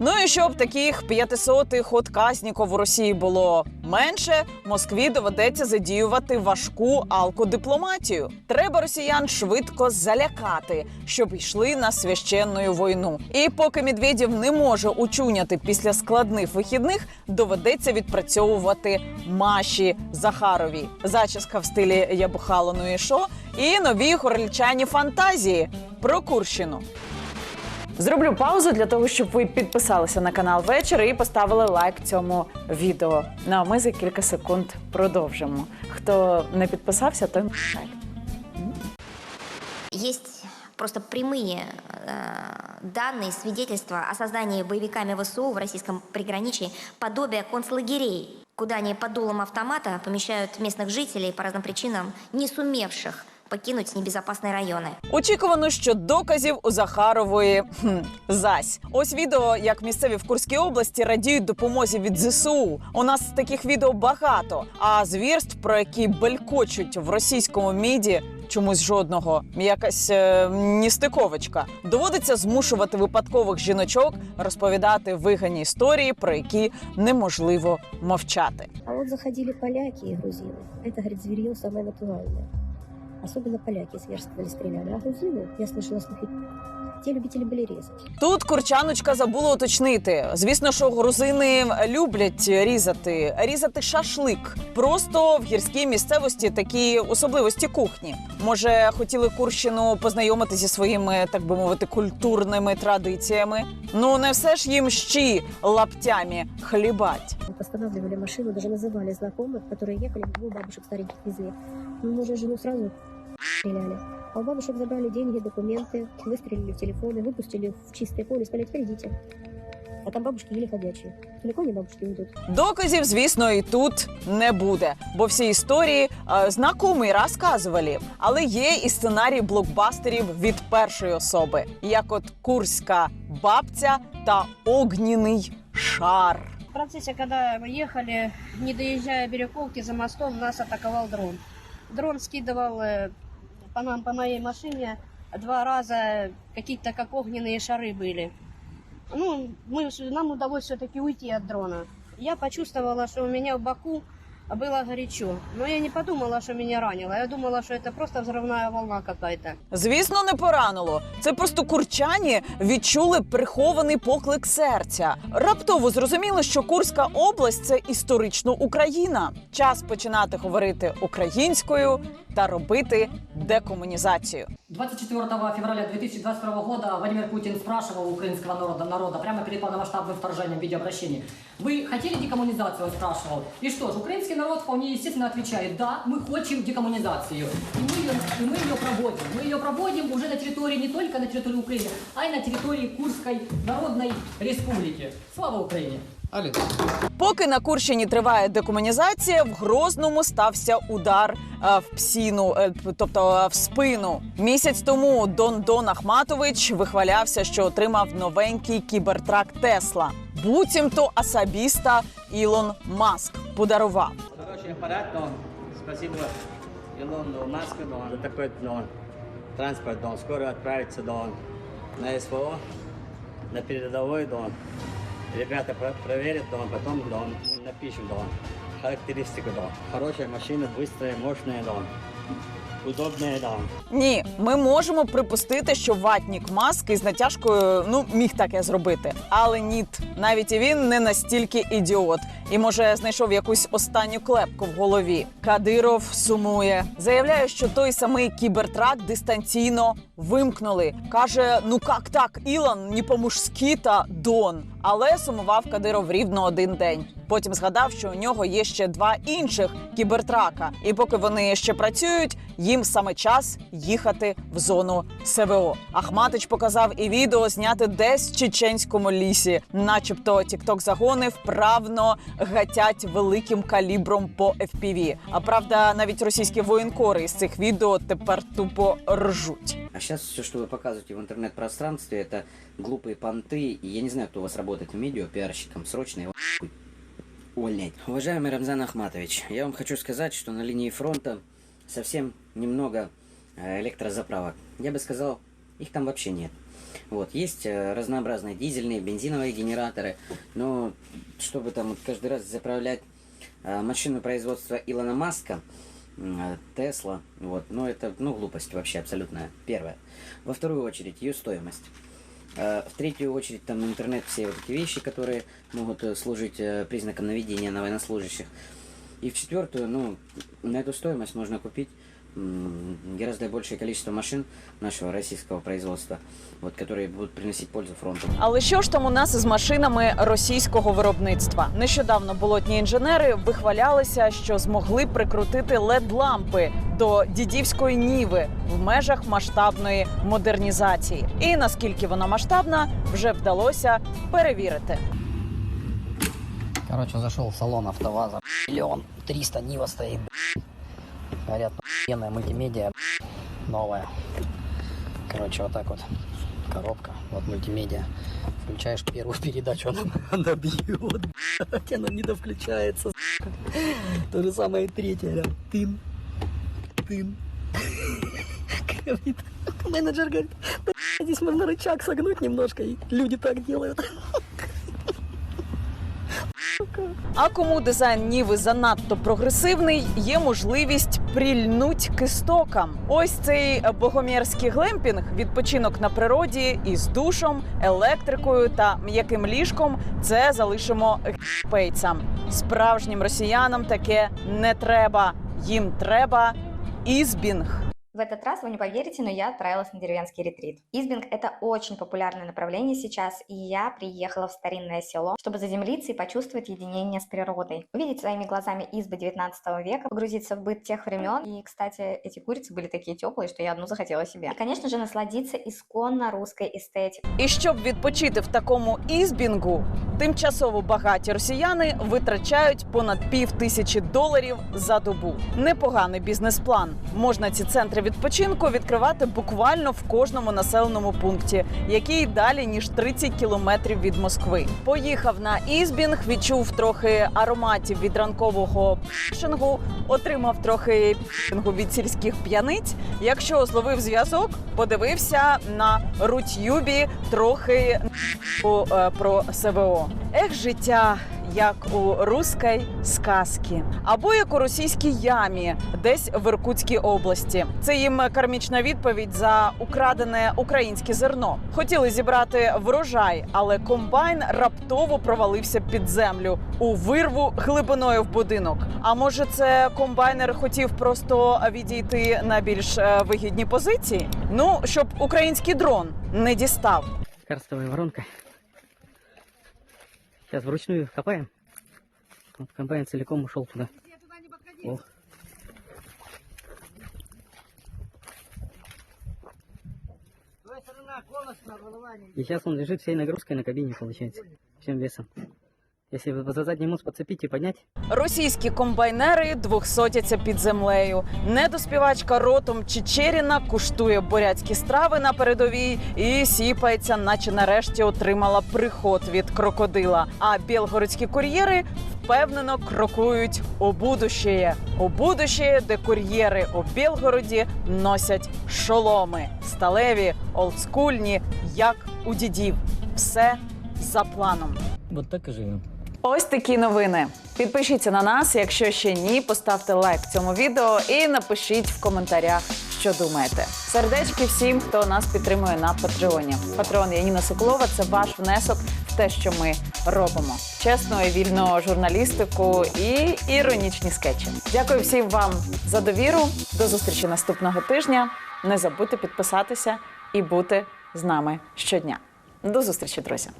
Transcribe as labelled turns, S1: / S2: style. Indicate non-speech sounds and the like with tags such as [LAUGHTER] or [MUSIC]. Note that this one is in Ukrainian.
S1: Ну і щоб таких п'ятисотих от казніків у Росії було менше, Москві доведеться задіювати важку алкодипломатію. Треба росіян швидко залякати, щоб йшли на священну війну. І поки Медведєв не може учуняти після складних вихідних, доведеться відпрацьовувати Маші Захарові. Зачіска в стилі Я бухала, ну і шо? І нові горлічані фантазії про Курщину. Зроблю паузу для того, щоб ви підписалися на канал вечір і поставили лайк цьому відео. Ну а ми за кілька секунд продовжимо. Хто не підписався, той мшель.
S2: Есть просто прямые э, данные, свидетельства о создании боевиками ВСУ в российском приграничии подобия концлагерей, куда они под дулом автомата помещают местных жителей по разным причинам, не сумевших покинуть небезопасные районы.
S1: Очікувано, що доказів у Захарової хм, зась. Ось відео, як місцеві в Курській області радіють допомозі від ЗСУ. У нас таких відео багато. А звірств, про які белькочуть в російському міді. Чомусь жодного якась е, ністиковочка. Доводиться змушувати випадкових жіночок розповідати вигані історії, про які неможливо мовчати.
S3: А вот заходили поляки и грузины. Это, говорит, зверье самое натуральное. Особенно поляки зверствовали, стреляли. А грузины, я слышала слухи, те любители были резать.
S1: Тут курчаночка забула уточнити. Звісно, що грузини люблять різати, різати шашлик. Просто в гірській місцевості такі особливості кухні. Може, хотіли Курщину познайомити зі своїми, так би мовити, культурними традиціями. Ну не все ж їм щі лаптями хлібать.
S3: Вот Останавливали машину, даже называли знакомых, которые ехали, ну, бабушек стареньких везли. Ну, мы же жену сразу стреляли. А у бабушек забрали деньги, документы, выстрелили в телефоны, выпустили в чистое поле, сказали, теперь идите. А там бабушки еле ходячие. Далеко не бабушки уйдут.
S1: Доказів, звісно, і тут не буде, бо всі історії е, знакомі розказували. Але є і сценарій блокбастерів від першої особи, як от курська бабця та огняний шар.
S4: В процессе, когда мы ехали, не доезжая Бирюковки за мостом, нас атаковал дрон. Дрон скидывал э, по нам, по моей машине, два раза какие-то как огненные шары были. Ну, мы, с- нам удалось все-таки уйти от дрона. Я почувствовала, что у меня в боку было горячо. Но я не подумала, что меня ранило. Я думала, что это просто взрывная волна какая-то.
S1: Звісно, не поранило. Це просто курчані відчули прихований поклик серця. Раптово зрозуміли, що Курська область це історично Україна. Час починати говорити українською та робити декомунізацію.
S5: 24 февраля 2022 года Владимир Путин спрашивал у украинского народа, народа прямо перед полномасштабным вторжением в виде обращений. Вы хотели декоммунизацию, он спрашивал. И что ж, украинский народ вполне естественно отвечает, да, мы хотим декоммунизацию. И мы ее, и мы ее проводим. Мы ее проводим уже на территории, не только на территории Украины, а и на территории Курской Народной Республики. Слава Украине!
S1: Поки на Курщині триває декомунізація, в Грозному стався удар е, в псіну, е, тобто е, в спину. Місяць тому Дон Дон Ахматович вихвалявся, що отримав новенький кібертрак Тесла. Буцімто особисто Ілон Маск подарував.
S6: Хороший аппарат, Дон. Спасибо Илону Маску, Дон, за такой Дон. Транспорт, Дон. Скоро отправится Дон на СВО, на передовой Дон. Ребята проверят дом, потом дом, напишем дом, Характеристику дом. Хорошая машина, быстрая, мощная Дон. Удобная Дон.
S1: Ні, ми можемо припустити, що ватнік маски з натяжкою ну міг таке зробити. Але ніт, навіть він не настільки ідіот. І може знайшов якусь останню клепку в голові. Кадиров сумує, заявляє, що той самий кібертрак дистанційно вимкнули. каже: ну як так, Ілон, не по-мужськи та Дон. Але сумував Кадиров рівно один день. Потім згадав, що у нього є ще два інших кібертрака, і поки вони ще працюють, їм саме час їхати в зону СВО. Ахматич показав і відео зняти десь в чеченському лісі, начебто тікток загони вправно гатять великим калібром по FPV. А правда, навіть російські воєнкори із цих відео тепер тупо ржуть.
S7: А сейчас все, что вы показываете в интернет-пространстве, это глупые понты. И я не знаю, кто у вас работает в медиа, пиарщиком. Срочно его увольнять. Уважаемый Рамзан Ахматович, я вам хочу сказать, что на линии фронта совсем немного э, электрозаправок. Я бы сказал, их там вообще нет. Вот, есть э, разнообразные дизельные, бензиновые генераторы, но чтобы там каждый раз заправлять э, машину производства Илона Маска, Тесла, вот, ну это, ну, глупость вообще абсолютная, первое. Во вторую очередь, ее стоимость. Э, В третью очередь, там интернет, все вот эти вещи, которые могут э, служить э, признаком наведения на военнослужащих. И в четвертую, ну, на эту стоимость можно купить м, гораздо большее количество машин нашего российского производства, вот, которые будут приносить пользу фронту.
S1: Але що ж там у нас із машинами російського виробництва? Нещодавно болотні інженери вихвалялися, що змогли прикрутити led лампи до дідівської ніви в межах масштабної модернізації. І наскільки вона масштабна, вже вдалося перевірити.
S8: Короче, зашел в салон АвтоВАЗа. Миллион триста Нива стоит. Говорят, охуенная мультимедиа новая. Короче, вот так вот. Коробка, вот мультимедиа. Включаешь первую [LAUGHS] передачу, она, [LAUGHS] она бьет, блядь, она не довключается. То же самое и третья. Тын, тын. Говорит, [LAUGHS] Менеджер говорит, «Да, здесь можно рычаг согнуть немножко, и люди так делают.
S1: А кому дизайн Ніви занадто прогресивний, є можливість прильнуть кистокам. Ось цей богомірський глемпінг, відпочинок на природі із душом, електрикою та м'яким ліжком. Це залишимо гейпейцям. Справжнім росіянам таке не треба. Їм треба ізбінг.
S9: В этот раз вы не поверите, но я отправилась на деревенский ретрит. Избинг – это очень популярное направление сейчас, и я приехала в старинное село, чтобы заземлиться и почувствовать единение с природой. Увидеть своими глазами избы 19 века, погрузиться в быт тех времен. И, кстати, эти курицы были такие теплые, что я одну захотела себе. И, конечно же, насладиться исконно русской эстетикой.
S1: І щоб відпочити в такому ізбінгу, тимчасово багаті росіяни витрачають понад пів тисячі доларів за добу. Непоганий бізнес-план. Можна ці центри відпочинку відкривати буквально в кожному населеному пункті, який далі ніж 30 кілометрів від Москви. Поїхав на ізбінг, відчув трохи ароматів від ранкового пшингу, отримав трохи пшингу від сільських п'яниць. Якщо зловив зв'язок, подивився на рутюбі трохи е, про СВО. Ех, життя. Як у руській сказці, або як у російській ямі, десь в Іркутській області. Це їм кармічна відповідь за украдене українське зерно. Хотіли зібрати врожай, але комбайн раптово провалився під землю у вирву глибиною в будинок. А може, це комбайнер хотів просто відійти на більш е, вигідні позиції? Ну щоб український дрон не дістав.
S8: Карстовая воронка. Сейчас вручную копаем. Вот комбайн целиком ушел туда. О. И сейчас он лежит всей нагрузкой на кабине, получается. Всем весом. Если вы за задний мост подцепить и поднять,
S1: Російські комбайнери двохсотяться під землею. Недоспівачка ротом Чечеріна куштує бурятські страви на передовій і сіпається, наче нарешті отримала приход від крокодила. А білгородські кур'єри впевнено крокують у будущее. У будущее, де кур'єри у Білгороді носять шоломи сталеві, олдскульні, як у дідів. Все за планом.
S8: вот так и живем.
S1: Ось такі новини. Підпишіться на нас, якщо ще ні, поставте лайк цьому відео і напишіть в коментарях, що думаєте. Сердечки всім, хто нас підтримує на Патреоні. Патреон Яніна Соколова це ваш внесок в те, що ми робимо. Чесну і вільну журналістику і іронічні скетчі. Дякую всім вам за довіру. До зустрічі наступного тижня. Не забудьте підписатися і бути з нами щодня. До зустрічі, друзі!